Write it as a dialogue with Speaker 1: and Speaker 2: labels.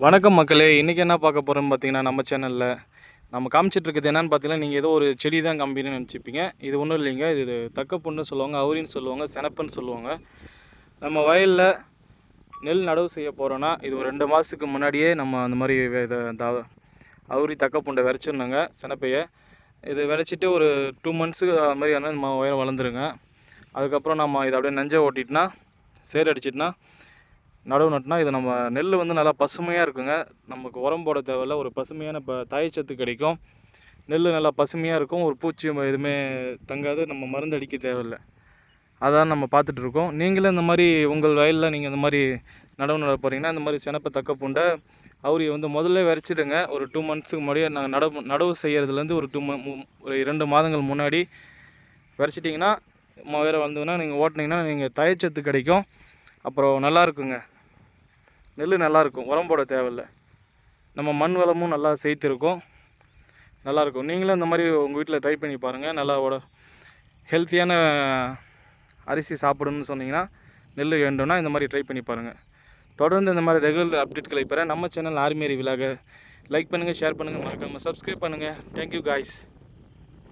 Speaker 1: வணக்கம் மக்களே. இன்றைக்கி என்ன பார்க்க போகிறோம்னு பார்த்தீங்கன்னா நம்ம சேனலில் நம்ம காமிச்சிட்டு இருக்கிறது என்னன்னு பார்த்தீங்கன்னா நீங்கள் ஏதோ ஒரு செடி தான் கம்பின்னு நினச்சிப்பீங்க. இது ஒன்றும் இல்லைங்க. இது தக்கப்புன்னு சொல்லுவாங்க அவுரின்னு சொல்லுவாங்க செனப்புன்னு சொல்லுவாங்க. நம்ம வயலில் நெல் நடவு செய்ய போகிறோன்னா இது ஒரு ரெண்டு மாதத்துக்கு முன்னாடியே நம்ம அந்த மாதிரி இதை அவுரி தக்கப்புண்டை விதைச்சிருந்தோங்க செனப்பையை. இது விதைச்சிட்டு ஒரு டூ மந்த்ஸுக்கு அது மாதிரி ஆனால் நம்ம உயரம் வளர்ந்துருங்க அதுக்கப்புறம் நம்ம இதை அப்படியே நெஞ்சை ஓட்டிட்டுனா சேர் அடிச்சிட்டுனா நடவு நட்டுனா இது நம்ம நெல் வந்து நல்லா பசுமையாக இருக்குங்க. நமக்கு உரம் போட தேவையில்ல. ஒரு பசுமையான இப்போ தாய்ச்சத்து கிடைக்கும். நெல் நல்லா பசுமையாக இருக்கும். ஒரு பூச்சி எதுவுமே தங்காது. நம்ம மருந்து அடிக்க தேவையில்லை. அதான் நம்ம பார்த்துட்ருக்கோம் நீங்களும் இந்த மாதிரி உங்கள் வயலில் நீங்கள் இந்த மாதிரி நடவு நட போகிறீங்கன்னா இந்த மாதிரி சினப்பை தக்க பூண்டை அவரி வந்து முதல்ல விரைச்சிடுங்க. ஒரு டூ மந்த்ஸுக்கு முன்னாடியே நாங்கள் நடவு நடவு செய்கிறதுலேருந்து ஒரு டூ ம ஒரு இரண்டு மாதங்கள் முன்னாடி விரைச்சிட்டிங்கன்னா வேறு வந்ததுன்னா நீங்கள் ஓட்டினீங்கன்னா நீங்கள் தயச்சத்து கிடைக்கும். அப்புறம் நல்லா இருக்குங்க நெல் நல்லாயிருக்கும். உரம் போட தேவையில்லை. நம்ம மண் வளமும் நல்லா சேர்த்துருக்கும் நல்லாயிருக்கும். நீங்களும் இந்த மாதிரி உங்கள் வீட்டில் ட்ரை பண்ணி பாருங்கள் நல்லா உட ஹெல்த்தியான அரிசி சாப்பிடணும்னு சொன்னீங்கன்னா நெல் வேண்டும்னா இந்த மாதிரி ட்ரை பண்ணி பாருங்கள் தொடர்ந்து இந்த மாதிரி ரெகுலர் அப்டேட்களை பெற நம்ம சேனல் ஆர்மேரி விலாக லைக் பண்ணுங்கள் ஷேர் பண்ணுங்கள் மறக்காமல் சப்ஸ்கிரைப் பண்ணுங்கள் தேங்க்யூ காய்ஸ்